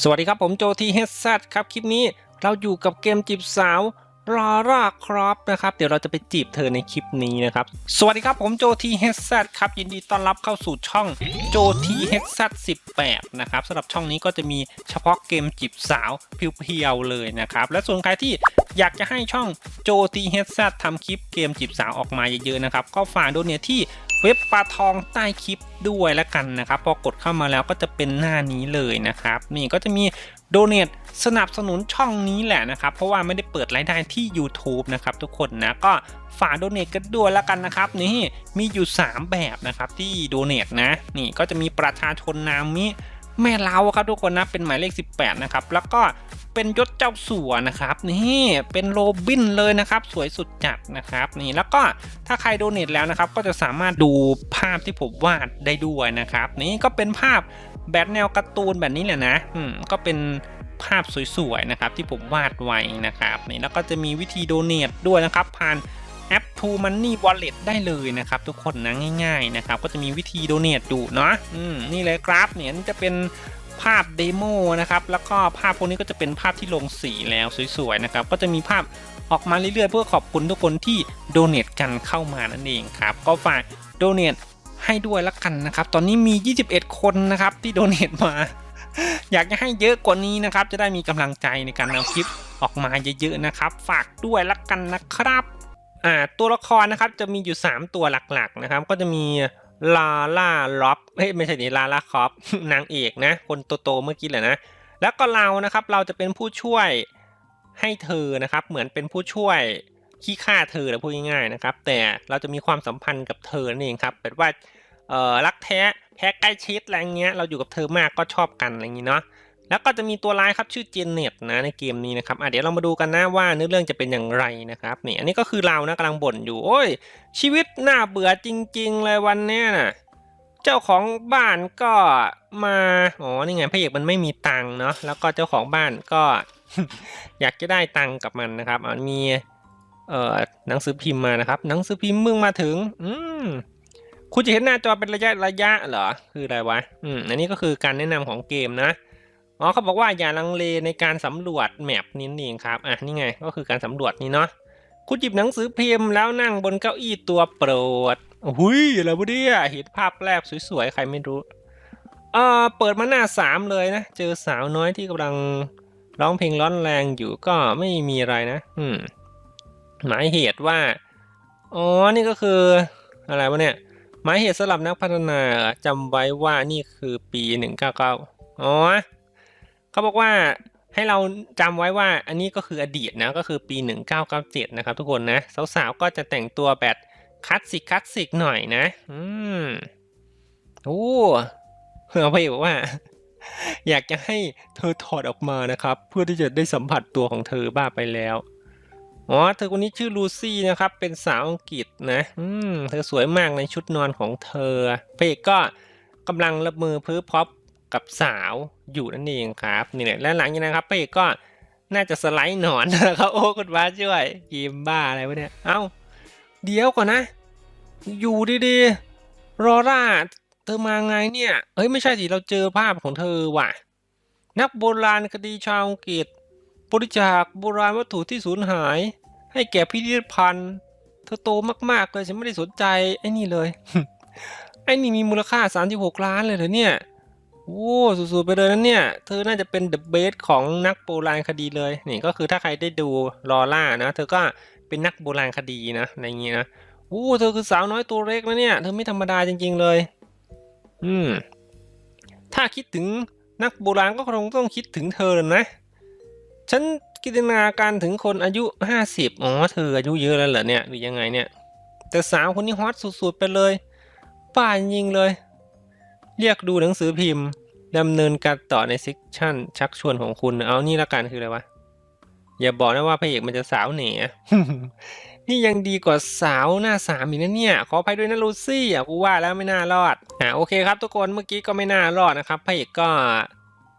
สวัสดีครับผมโจทีเฮดซัครับ คลิปนี้เราอยู่กับเกมจีบสาวลาร่าครับนะครับ เดี๋ยวเราจะไปจีบเธอในคลิปนี้นะครับ สวัสดีครับผมโจทีเฮดซัครับ ยินดีต้อนรับเข้าสู่ช่องโจทีเฮดซั18นะครับสำหรับช่องนี้ก็จะมีเฉพาะเกมจีบสาวเพียวๆเลยนะครับ และส่วนใครที่อยากจะให้ช่องโจทีเฮดซัทำคลิปเกมจีบสาวออกมาเยอะๆนะครับ ก็ฝากโดเนทที่ เว็บปลาทองใต้คลิปด้วยแล้วกันนะครับ พอกดเข้ามาแล้วก็จะเป็นหน้านี้เลยนะครับ นี่ก็จะมีโดเน a สนับสนุนช่องนี้แหละนะครับ เพราะว่าไม่ได้เปิดรายได้ที่ YouTube นะครับทุกคนนะก็ฝากโดเน a กันด้วยแล้วกันนะครับ นี่มีอยู่ 3 แบบนะครับที่โดเน a นะ นี่ก็จะมีประชาชนนามิแม่เล้าครับทุกคนนะเป็นหมายเลข 18 นะครับ แล้วก็ เป็นยศเจ้าสัวนะครับนี่เป็นโรบินเลยนะครับ สวยสุดจัดนะครับนี่แล้วก็ถ้าใครโดเน a แล้วนะครับ ก็จะสามารถดูภาพที่ผมวาดได้ด้วยนะครับ นี่ก็เป็นภาพแบบแนวการ์ตูนแบบนี้แหละนะอืมก็เป็นภาพสวยๆนะครับที่ผมวาดไว้นะครับนี่แล้วก็จะมีวิธีโดเน a ด้วยนะครับ ผ่านแอป True Money Wallet ได้เลยนะครับ ทุกคนนะง่าย ๆนะครับ ก็จะมีวิธีโดเน a อยู่เนาะอืมนี่เลยครับเนี่ยนี่จะเป็น ภาพเดโมนะครับแล้วก็ภาพพวกนี้ก็จะเป็นภาพที่ลงสีแล้วสวยๆนะครับก็จะมีภาพออกมาเรื่อยๆ เพื่อขอบคุณทุกคนที่โดเน a กันเข้ามานั่นเองครับก็ฝากโดเน a ให้ด้วยละกันนะครับ ตอนนี้มี 21 คนนะครับที่โดเน a มา อยากจะให้เยอะกว่านี้นะครับ จะได้มีกำลังใจในการนำคลิปออกมาเยอะๆนะครับ ฝากด้วยละกันนะครับ อ่าตัวละครนะครับจะมีอยู่ 3 ตัวหลักๆนะครับ ก็จะมี ลาล่าล็อบเฮ้ยไม่ใช่นี่ลาล่าคอปนางเอกนะ คนโตๆเมื่อกี้แหละนะ แล้วก็เรานะครับเราจะเป็นผู้ช่วยให้เธอนะครับ เหมือนเป็นผู้ช่วยขี้ฆ่าเธอแล้วพูดง่ายๆนะครับ แต่เราจะมีความสัมพันธ์กับเธอนั่นเองครับแบบว่าเออรักแท้แพ้ใกล้ชิดอะไรเงี้ยเราอยู่กับเธอมากก็ชอบกันอะไรอย่างงี้เนาะ แล้วก็จะมีตัวร้ายครับชื่อเจเน็ตนะในเกมนี้นะครับอะเดี๋ยวเรามาดูกันนะว่าเนื้อเรื่องจะเป็นอย่างไรนะครับนี่อันนี้ก็คือเรานะกำลังบ่นอยู่โอ้ย ชีวิตน่าเบื่อจริง ๆ เลยวันเนี้ยนะเจ้าของบ้านก็มา อ๋อ นี่ไงพระเอกมันไม่มีตังค์เนาะ แล้วก็เจ้าของบ้านก็ อยากจะได้ตังค์กับมันนะครับอะมี เอ่อ หนังสือพิมพ์มานะครับ หนังสือพิมพ์มึงมาถึง อืม คุณจะเห็นหน้าจอเป็นระยะระยะเหรอ คืออะไรวะ อืม อันนี้ก็คือการแนะนำของเกมนะ อ๋อเขาบอกว่าอย่าลังเลในการสำรวจแมปนี้เองครับอะนี่ไงก็คือการสำรวจนี่เนาะคุณหยิบหนังสือพิมพ์แล้วนั่งบนเก้าอี้ตัวโปรดหุยอะไรวะเนี่ยเห็นภาพแรกสวยๆ ใครไม่รู้เอ่อเปิดมาหน้าสามเลยนะ เจอสาวน้อยที่กำลังร้องเพลงร้อนแรงอยู่ก็ไม่มีอะไรนะ อืม หมายเหตุว่า อ๋อ นี่ก็คือ อะไรวะเนี่ย หมายเหตุสำหรับนักพัฒนาจำไว้ว่านี่คือปี 199 อ๋อ เขาบอกว่าให้เราจำไว้ว่าอันนี้ก็คืออดีตนะก็คือปี 1997 นะครับทุกคนนะ สาวๆ ก็จะแต่งตัวแบบคลาสสิกคลาสสิกหน่อยนะ อืมโอ้เฮ้ยพี่บอกว่า อยากจะให้เธอถอดออกมานะครับ เพื่อที่จะได้สัมผัสตัวของเธอบ้าไปแล้วอ๋อเธอคนนี้ชื่อลูซี่นะครับ เป็นสาวอังกฤษนะ อืมเธอสวยมากในชุดนอนของเธอพระเอกก็กำลังละเมือเพ้อพร็อพ กับสาวอยู่นั่นเองครับนี่แหละและหลังจากนั้นครับพระเอกก็น่าจะสไลด์หนอนนะครับโอ้คุณว้าช่วยเกมบ้าอะไรวะเนี่ยเอ้าเดี๋ยวก่อนนะ อยู่ดีๆรอร่าเธอมาไงเนี่ยเฮ้ยไม่ใช่สิเราเจอภาพของเธอว่ะ นักโบราณคดีชาวอังกฤษบริจาคโบราณวัตถุที่สูญหาย ให้แก่พิพิธภัณฑ์ เธอโตมากๆเลยฉันไม่ได้สนใจไอ้นี่เลยไอ้นี่มีมูลค่า 36 ล้านเลยเหรอเนี่ย โอ้สุดๆไปเลยนะเนี่ย เธอน่าจะเป็นเดอะเบสของนักโบราณคดีเลย นี่ก็คือถ้าใครได้ดูลอล่านะ เธอก็เป็นนักโบราณคดีนะอะไรอย่างงี้นะโอ้เธอคือสาวน้อยตัวเล็กนะเนี่ย เธอไม่ธรรมดาจริง ๆเลย อืม ถ้าคิดถึงนักโบราณก็คงต้องคิดถึงเธอเลยนะ ฉันกิจนาการถึงคนอายุห้าสิบอ๋อ เธออายุเยอะแล้วเหรอเนี่ย หรือยังไงเนี่ย แต่สาวคนนี้ฮอตสุดๆไปเลยป้าจริงเลย เรียกดูหนังสือพิมพ์ ดำเนินการต่อในเซกชันชักชวนของคุณ เอานี่ละกันคืออะไรวะ อย่าบอกนะว่าพระเอกมันจะสาวเหน่นี่ยังดีกว่าสาวหน้าสามอีกนะเนี่ย ขออภัยด้วยนะลูซี่อะกูว่าแล้วไม่น่ารอด อ่าโอเคครับทุกคนเมื่อกี้ก็ไม่น่ารอดนะครับพระเอกก็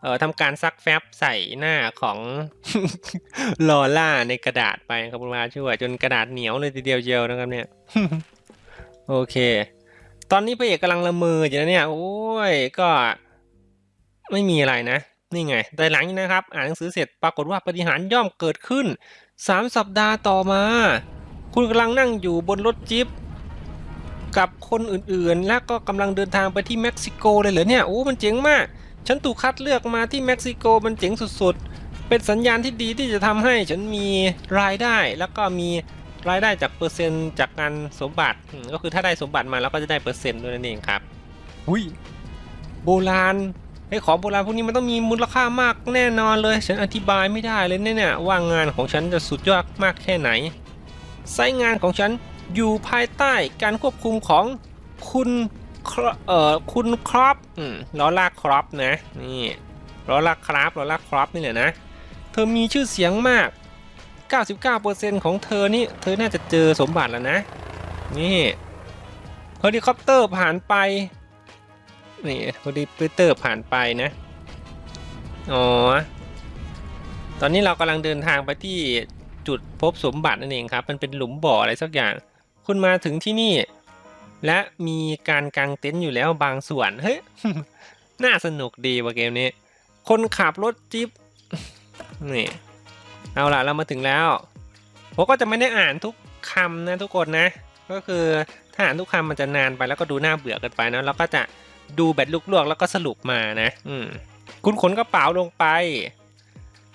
เอ่อทำการซักแฟบใส่หน้าของลอล่าในกระดาษไปครับคุณมาช่วย จนกระดาษเหนียวเลยทีเดียวเชียวนะครับเนี่ย โอเค ตอนนี้พระเอกกำลังละเมออยู่นะเนี่ย โอ้ย ก็ ไม่มีอะไรนะ นี่ไง แต่หลังนี้นะครับ อ่านหนังสือเสร็จปรากฏว่าปฏิหารย่อมเกิดขึ้น 3 สัปดาห์ต่อมา คุณกำลังนั่งอยู่บนรถจิ๊บกับคนอื่นๆ และก็กำลังเดินทางไปที่เม็กซิโกเลยเหรอเนี่ย โอ้ มันเจ๋งมาก ฉันถูกคัดเลือกมาที่เม็กซิโก มันเจ๋งสุดๆ เป็นสัญญาณที่ดีที่จะทำให้ฉันมีรายได้ แล้วก็มีรายได้จากเปอร์เซ็นต์จากการสมบัติ ก็คือถ้าได้สมบัติมาแล้วก็จะได้เปอร์เซ็นต์ด้วยนั่นเองครับหุยโบราณ ไอของโบราณพวกนี้มันต้องมีมูลค่ามากแน่นอนเลย ฉันอธิบายไม่ได้เลยเนี่ยว่างานของฉันจะสุดยอดมากแค่ไหนไซงานของฉันอยู่ภายใต้การควบคุมของคุณครเอ่อคุณครอปอืมลอล่าครอปนะนี่ล้อล่าคราฟลอล่าครอปนี่แหละนะ เธอมีชื่อเสียงมาก 99%ของเธอนี่เธอน่าจะเจอสมบัติแล้วนะ นี่เฮลิคอปเตอร์ผ่านไป นี่เฮลิปเตอร์ผ่านไปนะ อ๋อ ตอนนี้เรากำลังเดินทางไปที่จุดพบสมบัตินั่นเองครับ มันเป็นหลุมบ่ออะไรสักอย่าง คุณมาถึงที่นี่ และมีการกางเต็นท์อยู่แล้วบางส่วน เฮ้ย น่าสนุกดีว่ะเกมนี้ คนขับรถจิ๊บ นี่ เอาล่ะเรามาถึงแล้ว ผมก็จะไม่ได้อ่านทุกคำนะทุกคนนะ ก็คือถ้าอ่านทุกคำมันจะนานไปแล้วก็ดูน่าเบื่อเกินไปนะเราก็จะ ดูแบบลวกๆแล้วก็สรุปมานะ อืมคุณขนกระเป๋าลงไป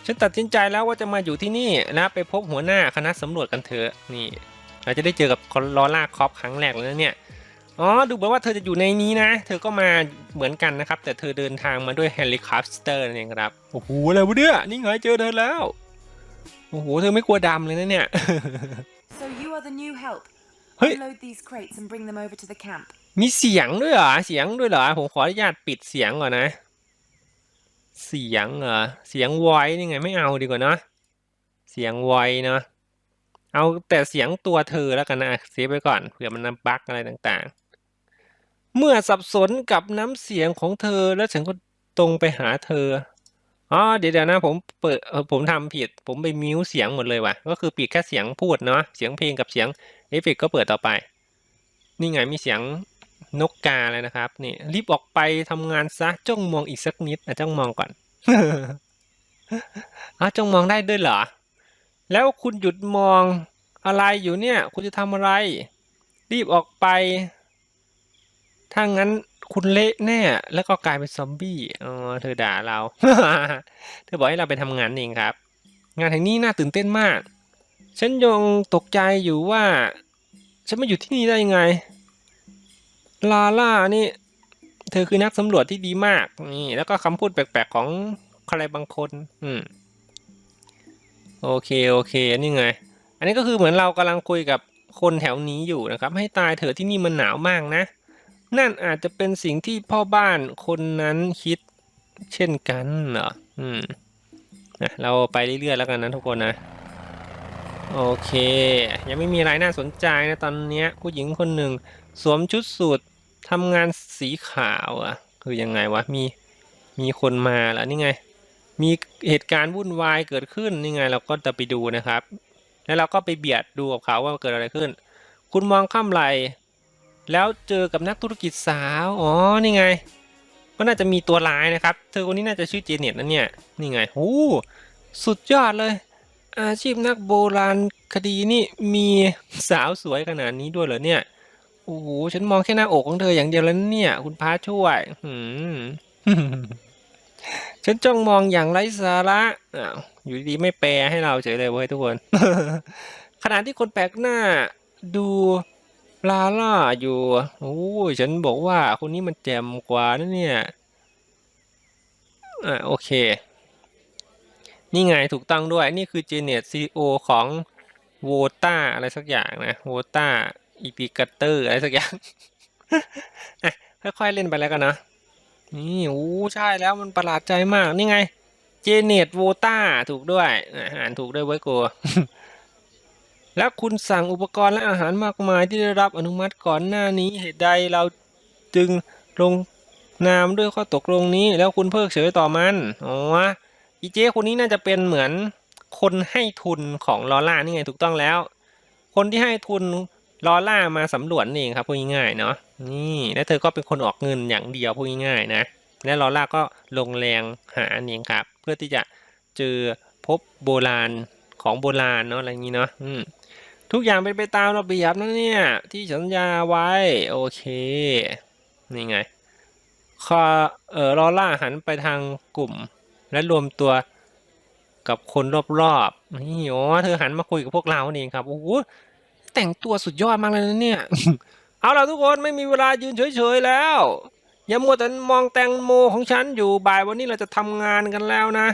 ฉันตัดสินใจแล้วว่าจะมาอยู่ที่นี่และไปพบหัวหน้าคณะสำรวจกันเถอะนี่ เราจะได้เจอกับคอลอล่าคอปครั้งแรกเลยนะเนี่ยอ๋อดูเหมือนว่าเธอจะอยู่ในนี้นะ เธอก็มาเหมือนกันนะครับ แต่เธอเดินทางมาด้วยเฮลิคอปเตอร์นั่นเองครับโอ้โหอะไรวะเนี่ยนี่ไงเจอเธอแล้วโอ้โหเธอไม่กลัวดำเลยนะเนี่ย So you are the new help. Hey. Unload these crates and bring them over to the camp. มีเสียงด้วยเหรอ เสียงด้วยเหรอ ผมขออนุญาตปิดเสียงก่อนนะ เสียงเหรอ เสียงไวนี่ไงไม่เอาดีกว่าเนาะ เสียงไวเนาะ เอาแต่เสียงตัวเธอแล้วกันนะเซฟไว้ก่อนเผื่อมันนำบั๊กอะไรต่างๆ เมื่อสับสนกับน้ำเสียงของเธอแล้วฉันก็ตรงไปหาเธอ อ๋อเดี๋ยวนะผมเปิดเออผมทำผิด ผมไปมิวเสียงหมดเลยว่ะ ก็คือปิดแค่เสียงพูดเนาะ เสียงเพลงกับเสียงเอฟเฟกก็เปิดต่อไป นี่ไงมีเสียง นกกาเลยนะครับนี่รีบออกไปทำงานซะจ้องมองอีกสักนิดอะจ้องมองก่อนอะจ้องมองได้ด้วยเหรอ แล้วคุณหยุดมองอะไรอยู่เนี่ย คุณจะทำอะไร รีบออกไป ถ้างั้นคุณเละแน่ แล้วก็กลายเป็นซอมบี้อ๋อเธอด่าเรา เธอบอกให้เราไปทำงานเองครับ งานแห่งนี้น่าตื่นเต้นมาก ฉันยังตกใจอยู่ว่า ฉันมาอยู่ที่นี่ได้ยังไง ลาล่านี่ เธอคือนักสำรวจที่ดีมาก นี่ แล้วก็คำพูดแปลกๆของใครบางคน อืม โอเค โอเคนี่ไง อันนี้ก็คือเหมือนเรากำลังคุยกับคนแถวนี้อยู่นะครับ ให้ตายเถอะที่นี่มันหนาวมากนะ นั่นอาจจะเป็นสิ่งที่พ่อบ้านคนนั้นคิดเช่นกันเหรอ อืมนะเราไปเรื่อยๆแล้วกันนะทุกคนนะ โอเค ยังไม่มีอะไรน่าสนใจนะตอนนี้ผู้หญิงคนหนึ่ง สวมชุดสูททำงานสีขาวอะ คือยังไงวะ มีมีคนมาแล้วนี่ไง มีเหตุการณ์วุ่นวายเกิดขึ้นนี่ไง เราก็จะไปดูนะครับ แล้วเราก็ไปเบียดดูกับเขาว่าเกิดอะไรขึ้น คุณมองข้ามไหลแล้วเจอกับนักธุรกิจสาวอ๋อนี่ไง ก็น่าจะมีตัวร้ายนะครับ เธอคนนี้น่าจะชื่อเจเน็ตนะเนี่ยนี่ไงโอ้สุดยอดเลย อาชีพนักโบราณคดีนี่มีสาวสวยขนาดนี้ด้วยเหรอเนี่ย โอ้โหฉันมองแค่หน้าอกของเธออย่างเดียวแล้วเนี่ย คุณพระช่วยหืมฉันจ้องมองอย่างไร้สาระอ้าวอยู่ดีไม่แปลให้เราเฉยเลยเว้ยทุกคน ขณะที่คนแปลกหน้าดูลาล่าอยู่โอ้ฉันบอกว่าคนนี้มันแจ่มกว่านะเนี่ยอ่าโอเค นี่ไงถูกต้องด้วย นี่คือเจเน็ตซีโอของโวต้าอะไรสักอย่างนะโวต้า อีพิกัตเตอร์อะไรสักอย่างค่อยๆเล่นไปแล้วกันนะ นี่โอ้ใช่แล้วมันประหลาดใจมาก นี่ไง เจเนตโวต้าถูกด้วย อะอ่านถูกด้วยไว้กูแล้วคุณสั่งอุปกรณ์และอาหารมากมายที่ได้รับอนุมัติก่อนหน้านี้เหตุใดเราจึงลงนามด้วยข้อตกลงนี้ แล้วคุณเพิกเฉยต่อมันอ๋ออีเจคนนี้น่าจะเป็นเหมือนคนให้ทุนของลอล่านี่ไงถูกต้องแล้ว คนที่ให้ทุน ลอล่ามาสำรวจนี่เองครับพูดง่ายๆเนาะนี่แล้วเธอก็เป็นคนออกเงินอย่างเดียวพูดง่ายๆนะและลอร่าก็ลงแรงหานี่ครับ เพื่อที่จะเจอพบโบราณของโบราณเนาะอะไรอย่างนี้เนาะทุกอย่างเป็นไปตามระเบียบนะเนี่ย ที่สัญญาไว้ โอเค นี่ไงคอเออลอร่าหันไปทางกลุ่ม และรวมตัวกับคนรอบๆนี่โอ๋อเธอหันมาคุยกับพวกเราเองครับโอ้โห แต่งตัวสุดยอดมากเลยนะเนี่ย เอาล่ะทุกคนไม่มีเวลายืนเฉยๆแล้ว อย่ามัวแต่มองแตงโมของฉันอยู่บ่ายวันนี้เราจะทำงานกันแล้วนะ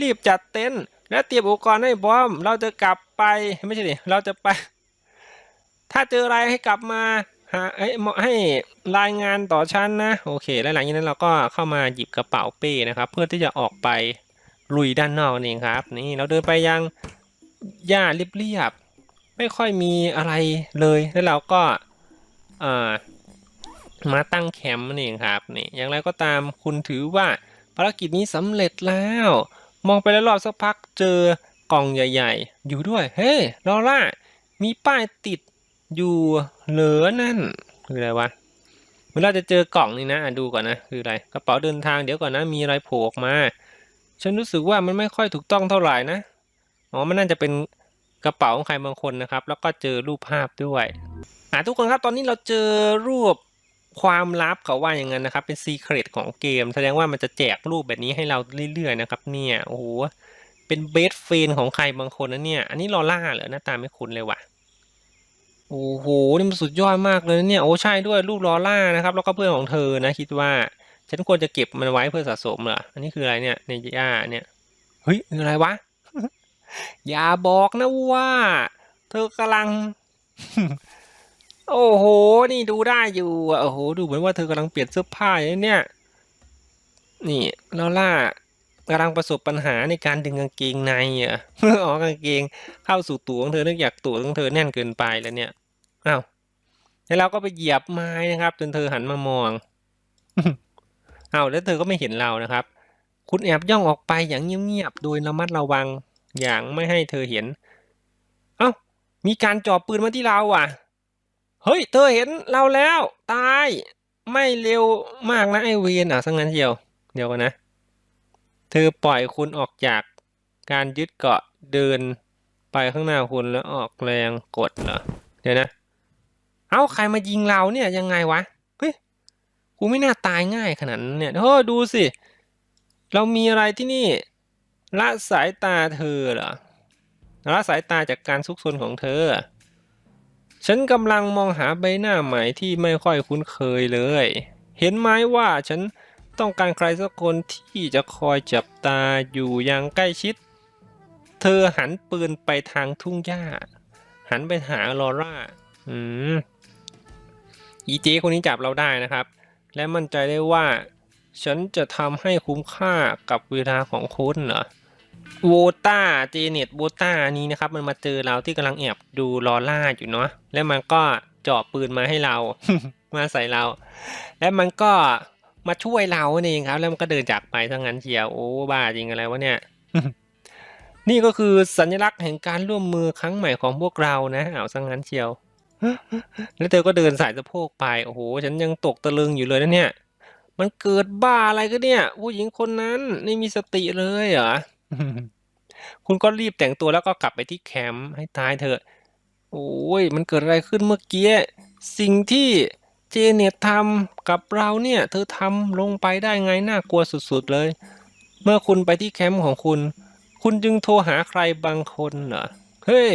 รีบจัดเต็นท์และเตรียมอุปกรณ์ให้พร้อม เราจะกลับไปไม่ใช่ดิเราจะไป ถ้าเจออะไรให้กลับมาหาให้ให้รายงานต่อฉันนะโอเค แล้วหลังจากนั้นเราก็เข้ามาหยิบกระเป๋าเป้นะครับ เพื่อที่จะออกไปลุยด้านนอกนั่ครับ นี่เราเดินไปยังหญ้าเรียบ ไม่ค่อยมีอะไรเลยแล้วเราก็มาตั้งแคมป์นั่เองครับนี่อย่างไรก็ตามคุณถือว่าภารกิจนี้สำเร็จแล้ว มองไปรอบๆสักพักเจอกล่องใหญ่ ๆ อยู่ด้วย เฮ้ยลอร่ามีป้ายติดอยู่เหลือนั่นคืออะไรวะเวลาจะเจอกล่องนี่นะอะดูก่อนนะคืออะไรกระเป๋าเดินทางเดี๋ยวก่อนนะมีอะไรโผล่ออกมา ฉันรู้สึกว่ามันไม่ค่อยถูกต้องเท่าไหร่นะอ๋อมันน่าจะเป็น กระเป๋าของใครบางคนนะครับ แล้วก็เจอรูปภาพด้วยอะทุกคนครับตอนนี้เราเจอรูปความลับเขาว่าอย่างนั้นนะครับ เป็นซีเครตของเกม แสดงว่ามันจะแจกรูปแบบนี้ให้เราเรื่อยๆนะครับ เนี่ยโอ้โหเป็นเบสเฟนของใครบางคนนะเนี่ย อันนี้ลอล่าเหรอหน้าตาไม่คุ้นเลยว่ะโอ้โหนี่มันสุดยอดมากเลยเนี่ยโอ้ใช่ด้วยรูปลอล่านะครับแล้วก็เพื่อนของเธอนะคิดว่าฉันควรจะเก็บมันไว้เพื่อสะสมเหรออันนี้คืออะไรเนี่ยในย่าเนี่ยเฮ้ยคืออะไรวะ อย่าบอกนะว่า เธอกำลัง โอ้โห นี่ดูได้อยู่อะโอ้โห ดูเหมือนว่าเธอกำลังเปลี่ยนเสื้อผ้าอย่างเนี่ยนี่ลอล่ากำลังประสบปัญหาในการดึงกางเกงในอะเพื่อออกกางเกงเข้าสู่ตัวของเธอเนื่องจากตัวของเธอแน่นเกินไปแล้วเนี่ยอ้าวแล้วเราก็ไปเหยียบไม้นะครับ จนเธอหันมามองอ้าวแล้วเธอก็ไม่เห็นเรานะครับ คุณแอบย่องออกไปอย่างเงียบๆโดยระมัดระวัง อย่างไม่ให้เธอเห็น เอ้า มีการจ่อปืนมาที่เราอะ เฮ้ย เธอเห็นเราแล้ว ตาย ไม่เร็วมากนะไอเวนอะสังงั้นเดียว เดี๋ยวกันนะ เธอปล่อยคุณออกจากการยึดเกาะเดินไปข้างหน้าคุณแล้วออกแรงกดเหรอ เดี๋ยวนะ เอ้า ใครมายิงเราเนี่ยยังไงวะ เฮ้ย กูไม่น่าตายง่ายขนาดนั้นเนี่ย เฮ้ยดูสิ เรามีอะไรที่นี่ ละสายตาเธอเหรอละสายตาจากการซุกซนของเธอ ฉันกำลังมองหาใบหน้าใหม่ที่ไม่ค่อยคุ้นเคยเลย เห็นไหมว่าฉันต้องการใครสักคนที่จะคอยจับตาอยู่อย่างใกล้ชิด เธอหันปืนไปทางทุ่งหญ้า หันไปหาลอร่า อืมอีเจคนนี้จับเราได้นะครับ และมั่นใจได้ว่า ฉันจะทำให้คุ้มค่ากับเวลาของคุณเหรอโวต้าเจเน็ตโวต้านี้นะครับ มันมาเจอเราที่กำลังแอบดูลอล่าอยู่เนาะแล้วมันก็เจาะปืนมาให้เรา มาใส่เรา แล้วมันก็มาช่วยเราเองครับ แล้วมันก็เดินจากไปทั้งนั้นเชียวโอ้บ้าจริงอะไรวะเนี่ย นี่ก็คือสัญลักษณ์แห่งการร่วมมือครั้งใหม่ของพวกเรานะเอาสังงั้นเชียวแล้วเธอก็เดินสายสะโพกไปโอ้โหฉันยังตกตะลึงอยู่เลยนะเนี่ย มันเกิดบ้าอะไรก็เนี่ย ผู้หญิงคนนั้นไม่มีสติเลยเหรอ คุณก็รีบแต่งตัวแล้วก็กลับไปที่แคมป์ให้ตายเถอะ โอ้ย มันเกิดอะไรขึ้นเมื่อกี้ สิ่งที่เจเน็ตทำกับเราเนี่ย เธอทำลงไปได้ไงน่ากลัวสุดๆเลย เมื่อคุณไปที่แคมป์ของคุณ คุณจึงโทรหาใครบางคนเหรอ เฮ้ย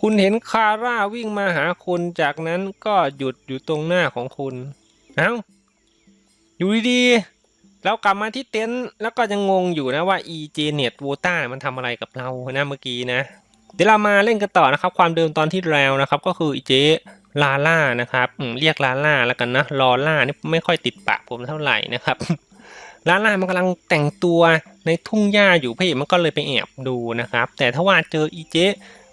คุณเห็นคาร่าวิ่งมาหาคุณ จากนั้นก็หยุดอยู่ตรงหน้าของคุณ เอ้า อยู่ดีๆเรากลับมาที่เต็นท์แล้วก็ยังงงอยู่นะว่า EJ Net v o t a มันทำอะไรกับเรานะเมื่อกี้นะ เดี๋ยวเรามาเล่นกันต่อนะครับ ความเดิมตอนที่แล้วนะครับ ก็คือ EJ ลาล่านะครับเรียกลาล่าแล้วกันนะลอล่านี่ไม่ค่อยติดปากผมเท่าไหร่นะครับลาล่ามันกำลังแต่งตัวในทุ่งหญ้าอยู่พี่มันก็เลยไปแอบดูนะครับ แต่ถ้าว่าเจอ EJ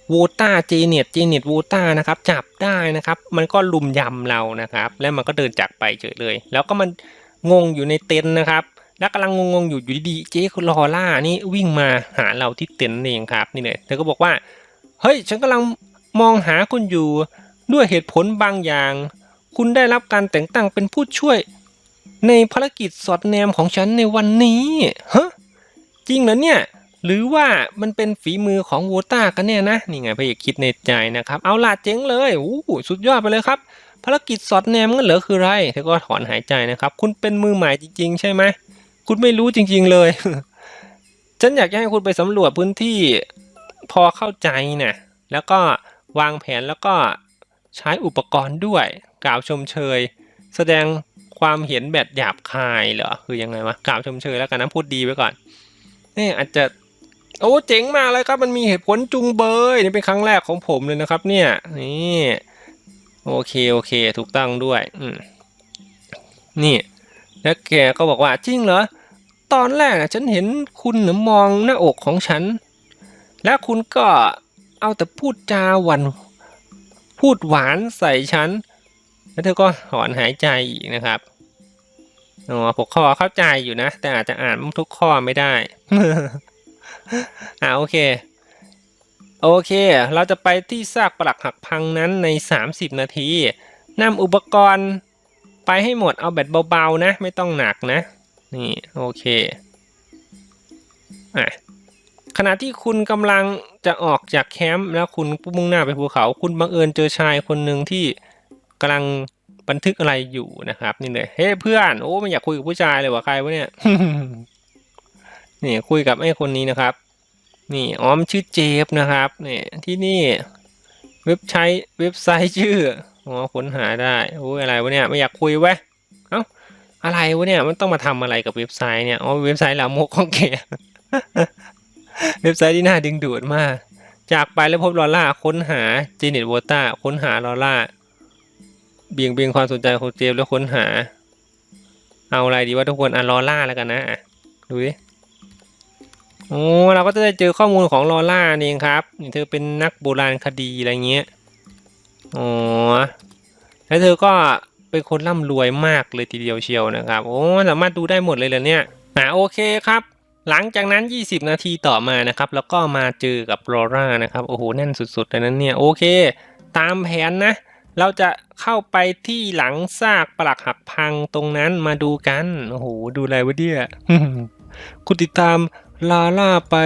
โวต้าเจเน็ตเจเน็ตโวต้านะครับจับได้นะครับ มันก็ลุมยำเรานะครับ แล้วมันก็เดินจากไปเฉยเลย แล้วก็มัน งงอยู่ในเต็นท์นะครับ แล้วกำลังงงๆอยู่อยู่ดีๆเจ๊ลอล่านี่วิ่งมาหาเราที่เต็นท์เองครับนี่เลยเธอก็บอกว่าเฮ้ยฉันกำลังมองหาคุณอยู่ด้วยเหตุผลบางอย่าง คุณได้รับการแต่งตั้งเป็นผู้ช่วย ในภารกิจสอดแนมของฉันในวันนี้ฮะจริงเหรอเนี่ยหรือว่ามันเป็นฝีมือของโวต้ากันเนี่ยนะนี่ไงพระเอกคิดในใจนะครับ เอาล่ะเจ๋งเลยโอ้สุดยอดไปเลยครับ ภารกิจสอดแนมงั้นเหรอคือไรเธอก็ถอนหายใจนะครับ คุณเป็นมือใหม่จริง ๆ ใช่ไหม คุณไม่รู้จริง ๆเลย ฉันอยากให้คุณไปสำรวจพื้นที่พอเข้าใจนะแล้วก็วางแผนแล้วก็ใช้อุปกรณ์ด้วย กล่าวชมเชย แสดงความเห็นแบบหยาบคายเหรอคือยังไงวะกล่าวชมเชยแล้วกันนะพูดดีไว้ก่อนนี่อาจจะโอ้เจ๋งมากเลยครับมันมีเหตุผลจุงเบยนี่เป็นครั้งแรกของผมเลยนะครับ เนี่ยนี่ โอเคโอเค ถูกต้องด้วยอืนี่แล้วแกก็บอกว่าจริงเหรอตอนแรกนะฉันเห็นคุณหน่ะมองหน้าอกของฉัน และคุณก็เอาแต่พูดจาหวันพูดหวานใส่ฉัน แล้วเธอก็ถอนหายใจอีกนะครับอ๋อผมข้อเข้าใจอยู่นะ แต่อาจจะอ่านทุกข้อไม่ได้ อ่าโอเค โอเค เราจะไปที่ซากปลักหักพังนั้นใน 30 นาทีนำอุปกรณ์ไปให้หมดเอาแบบเบาๆนะ ไม่ต้องหนักนะ นี่โอเคอะขณะที่คุณกำลังจะออกจากแคมป์แล้วคุณมุ่งหน้าไปภูเขา คุณบังเอิญเจอชายคนหนึ่งที่กำลังบันทึกอะไรอยู่นะครับ นี่เลยเฮ้ยเพื่อนโอ้ไม่อยากคุยกับผู้ชายเลยวะใครวะเนี่ยนี่คุยกับไอ้คนนี้นะครับ นี่อ๋อมชื่อเจฟนะครับเนี่ยที่นี่เว็บใช้เว็บไซต์ชื่ออ๋อค้นหาได้โอ้ยอะไรวะเนี่ยไม่อยากคุยเว้ยเอ้าอะไรวะเนี่ยมันต้องมาทำอะไรกับเว็บไซต์เนี่ยอ๋อเว็บไซต์ลามกของแกเว็บไซต์ที่น่าดึงดูดมาก จากไปแล้วพบลอล่าค้นหาเจเน็ตวอต้าค้นหาลอล่าเบี่ยงเบนความสนใจของเจฟแล้วค้นหา เอาอะไรดีว่าทุกคนอะลอล่าแล้วกันนะอะดูดิ โอ้เราก็จะได้เจอข้อมูลของลอล่าเองครับนี่เธอเป็นนักโบราณคดีอะไรเงี้ยอ๋อแล้วเธอก็เป็นคนร่ำรวยมากเลยทีเดียวเชียวนะครับโอ้สามารถดูได้หมดเลยเหรอเนี่ยอะโอเคครับ หลังจากนั้น 20 นาทีต่อมานะครับแล้วก็มาเจอกับลอร่านะครับโอ้โหแน่นสุดๆเลยนั้นเนี่ยโอเค ตามแผนนะ เราจะเข้าไปที่หลังซากปลักหักพังตรงนั้นมาดูกันโอ้โหดูอะไรวะเนี่ยคุณติดตาม ลาล่าไป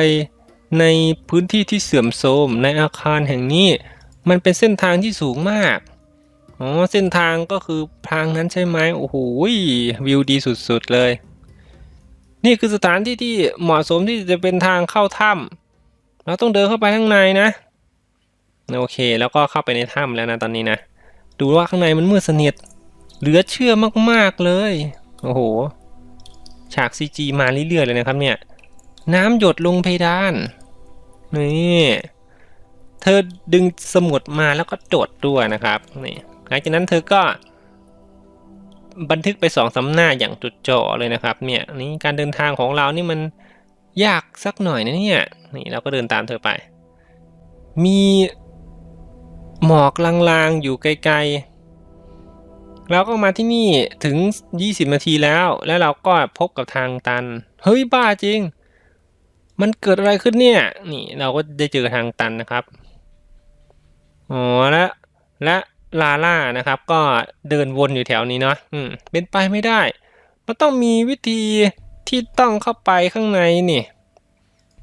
ในพื้นที่ที่เสื่อมโทรมในอาคารแห่งนี้ มันเป็นเส้นทางที่สูงมาก อ๋อ เส้นทางก็คือทางนั้นใช่ไหมโอ้โหวิวดีสุดๆเลย นี่คือสถานที่ที่เหมาะสมที่จะเป็นทางเข้าถ้ำเราต้องเดินเข้าไปข้างในนะ โอเค แล้วก็เข้าไปในถ้ำแล้วนะตอนนี้นะ ดูว่าข้างในมันมืดสนิท เหลือเชื่อมากๆเลย โอ้โห ฉาก CG มาเรื่อยๆเลยนะครับเนี่ย น้ำหยดลงเพดาน นี่เธอดึงสมุดมาแล้วก็จดด้วยนะครับนี่หลังจากนั้นเธอก็บันทึกไปสองสำหน้าอย่างจุดจ่อเลยนะครับ เนี่ยนี่การเดินทางของเรานี่มันยากสักหน่อยนะเนี่ยนี่เราก็เดินตามเธอไป มีหมอกลางๆอยู่ไกลๆ เราก็มาที่นี่ถึง 20นาทีแล้ว แล้วเราก็พบกับทางตัน เฮ้ยบ้าจริง มันเกิดอะไรขึ้นเนี่ย นี่เราก็ได้เจอทางตันนะครับ อ๋อและและลาล่านะครับ ก็เดินวนอยู่แถวนี้เนาะอืม เป็นไปไม่ได้ มันต้องมีวิธีที่ต้องเข้าไปข้างในนี่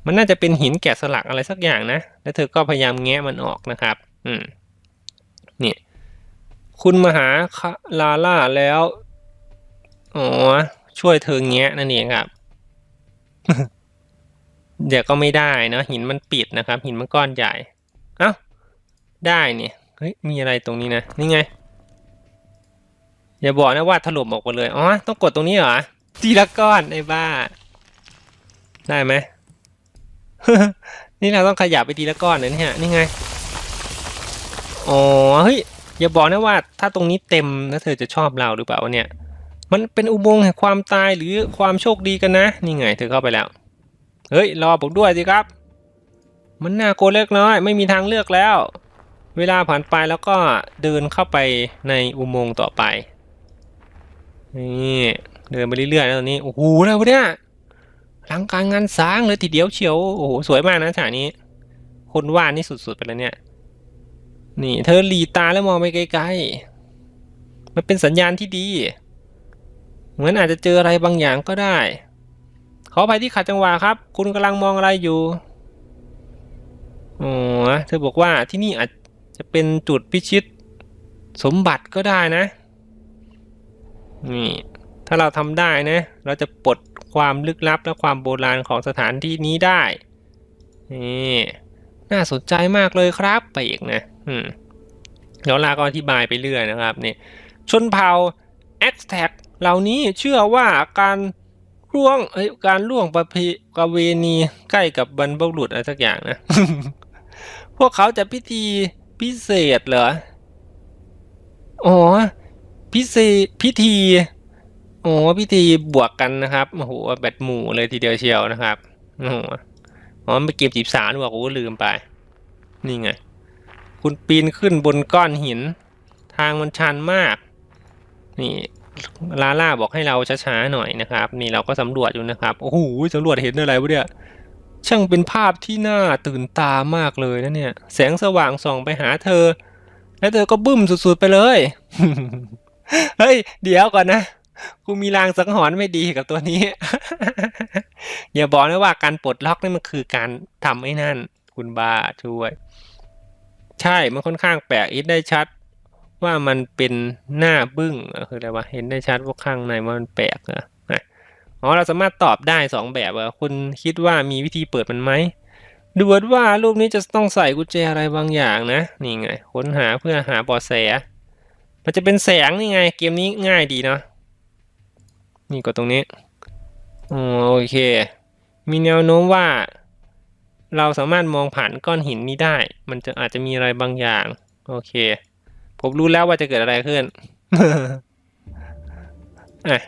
มันน่าจะเป็นหินแกะสลักอะไรสักอย่างนะ แล้วเธอก็พยายามแงะมันออกนะครับ อืม นี่ คุณมาหาลาล่าแล้ว อ๋อ ช่วยเธอแงะนั่นเองครับ เดี๋ยวก็ไม่ได้เนอะหินมันปิดนะครับ หินมันก้อนใหญ่ เอ้า ได้เนี่ยเฮ้ยมีอะไรตรงนี้นะนี่ไงอย่าบอกนะว่าถล่มออกมาเลยอ๋อต้องกดตรงนี้เหรอทีละก้อนไอ้บ้า ได้ไหมนี่เราต้องขยับไปทีละก้อนเลยเนี่ยนี่ไงอ๋อเฮ้ยอย่าบอกนะว่า ถ้าตรงนี้เต็มแล้วเธอจะชอบเราหรือเปล่าเนี่ย มันเป็นอุโมงค์แห่งความตายหรือความโชคดีกันนะ นี่ไง เธอเข้าไปแล้ว เฮ้ย รอผมด้วยสิครับ มันน่ากลัวเล็กน้อย ไม่มีทางเลือกแล้ว เวลาผ่านไปแล้วก็เดินเข้าไปในอุโมงค์ต่อไป นี่ เดินไปเรื่อยๆแล้วตอนนี้ โอ้โหอะไรวะเนี่ยอลังการงานสร้างเลยทีเดียวเชียว โอ้โห สวยมากนะฉากนี้ คนวาดนี่สุดๆไปแล้วเนี่ย นี่ เธอหลีตาแล้วมองไปไกลๆ มันเป็นสัญญาณที่ดี เหมือนอาจจะเจออะไรบางอย่างก็ได้ ขออภัยที่ขัดจังหวะครับ คุณกำลังมองอะไรอยู่อ๋อเธอบอกว่าที่นี่อาจจะเป็นจุดพิชิตสมบัติก็ได้นะ นี่ ถ้าเราทำได้นะ เราจะปลดความลึกลับและความโบราณของสถานที่นี้ได้ นี่ น่าสนใจมากเลยครับไปอีกนะอืมเดี๋ยวลาก็อธิบายไปเรื่อยนะครับนี่ชนเผ่า x t a g เหล่านี้เชื่อว่าการ ร่วงเอ้ยการล่วงประเพประเวณีใกล้กับบรรพบุรุษอะไรสักอย่างนะ พวกเขาจะพิธีพิเศษเหรอ อ๋อ พิเศษพิธี อ๋อ พิธีบวกกันนะครับ โอ้โห แบตหมู่เลยทีเดียวเชียวนะครับ โอ้โห อ๋อมันเป็นเกมจีบสาวนี่หว่ากูก็ลืมไป นี่ไง คุณปีนขึ้นบนก้อนหิน ทางมันชันมาก นี่ ลาล่าบอกให้เราช้าๆหน่อยนะครับ นี่เราก็สำรวจอยู่นะครับ โอ้โหสำรวจเห็นอะไรวะเนี่ยช่างเป็นภาพที่น่าตื่นตามากเลยนะเนี่ย แสงสว่างส่องไปหาเธอ แล้วเธอก็บึ้มสุดๆไปเลย เฮ้ย เดี๋ยวก่อนนะกูมีลางสังหรณ์ไม่ดีกับตัวนี้ อย่าบอกนะว่าการปลดล็อกนี่มันคือการทำไอ้นั่น คุณบาช่วย ใช่มันค่อนข้างแปลกอิดได้ชัด ว่ามันเป็นหน้าบึ้งคืออะไรวะเห็นได้ชัดว่าข้างในว่ามันแปลกเหรอะอ๋อเราสามารถตอบได้สองแบบเหรอคุณคิดว่ามีวิธีเปิดมันไหมดูว่ารูปนี้จะต้องใส่กุญแจอะไรบางอย่างนะนี่ไงค้นหาเพื่อหาเบาะแส มันจะเป็นแสงนี่ไง เกมนี้ง่ายดีเนาะนี่กดตรงนี้อ๋อโอเค มีแนวโน้มว่า เราสามารถมองผ่านก้อนหินนี้ได้ มันจะอาจจะมีอะไรบางอย่าง โอเค ผมรู้แล้วว่าจะเกิดอะไรขึ้นอะ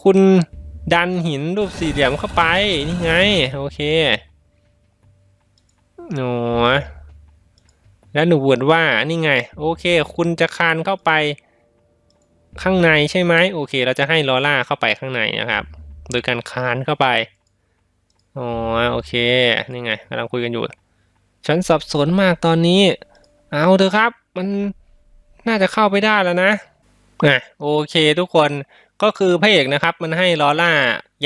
คุณดันหินรูปสี่เหลี่ยมเข้าไป นี่ไง โอเค หนูแล้วหนูบวดว่านี่ไง โอเค คุณจะคานเข้าไป ข้างในใช่ไหมโอเค เราจะให้ลอล่าเข้าไปข้างในนะครับ โดยการคานเข้าไปอ๋อโอเค นี่ไงกำลังคุยกันอยู่ ฉันสับสนมากตอนนี้ เอาเถอะครับ มันน่าจะเข้าไปได้แล้วนะอะโอเคทุกคนก็คือพระเอกนะครับ มันให้ลอล่า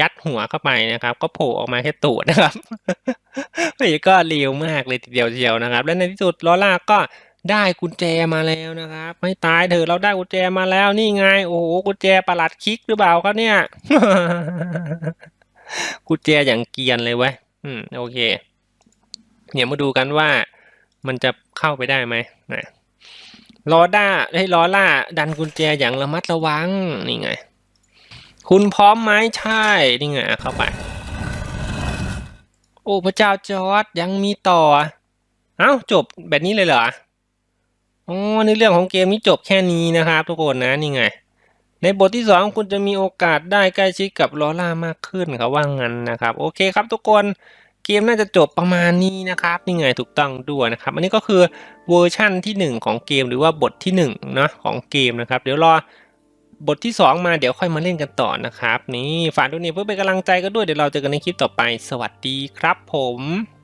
ยัดหัวเข้าไปนะครับ ก็โผล่ออกมาแค่ตูดนะครับพระเอกก็เร็วมากเลยทีเดียวเชียวนะครับ และในที่สุดลอล่าก็ได้กุญแจมาแล้วนะครับ ไม่ตายเถอะเราได้กุญแจมาแล้วนี่ไง โอ้โหกุญแจประหลัดคิกหรือเปล่าครับเนี่ยกุญแจอย่างเกียนเลยเว้ยอืมโอเค เดี๋ยวมาดูกันว่า มันจะเข้าไปได้ไหมนะลอด้าให้ลอล่า ดันกุญแจอย่างระมัดระวัง นี่ไง คุณพร้อมไหมใช่ นี่ไง เข้าไป โอ้ พระเจ้าจอร์ดยังมีต่อ เอ้า จบแบบนี้เลยเหรอ อ๋อในเรื่องของเกมนี้จบแค่นี้นะครับทุกคนนะ นี่ไง ในบทที่สองคุณจะมีโอกาสได้ใกล้ชิดกับลอล่ามากขึ้นเขาว่างั้นนะครับ โอเคครับทุกคน เกมน่าจะจบประมาณนี้นะครับนี่ไงถูกต้องด้วยนะครับ อันนี้ก็คือเวอร์ชั่นที่หนึ่งของเกมหรือว่าบทที่หนึ่งเนาะของเกมนะครับ เดี๋ยวรอบทที่สองมาเดี๋ยวค่อยมาเล่นกันต่อนะครับ นี่ฝากด้วยนี่เพื่อเป็นกำลังใจก็ด้วยเดี๋ยวเราเจอกันในคลิปต่อไป สวัสดีครับผม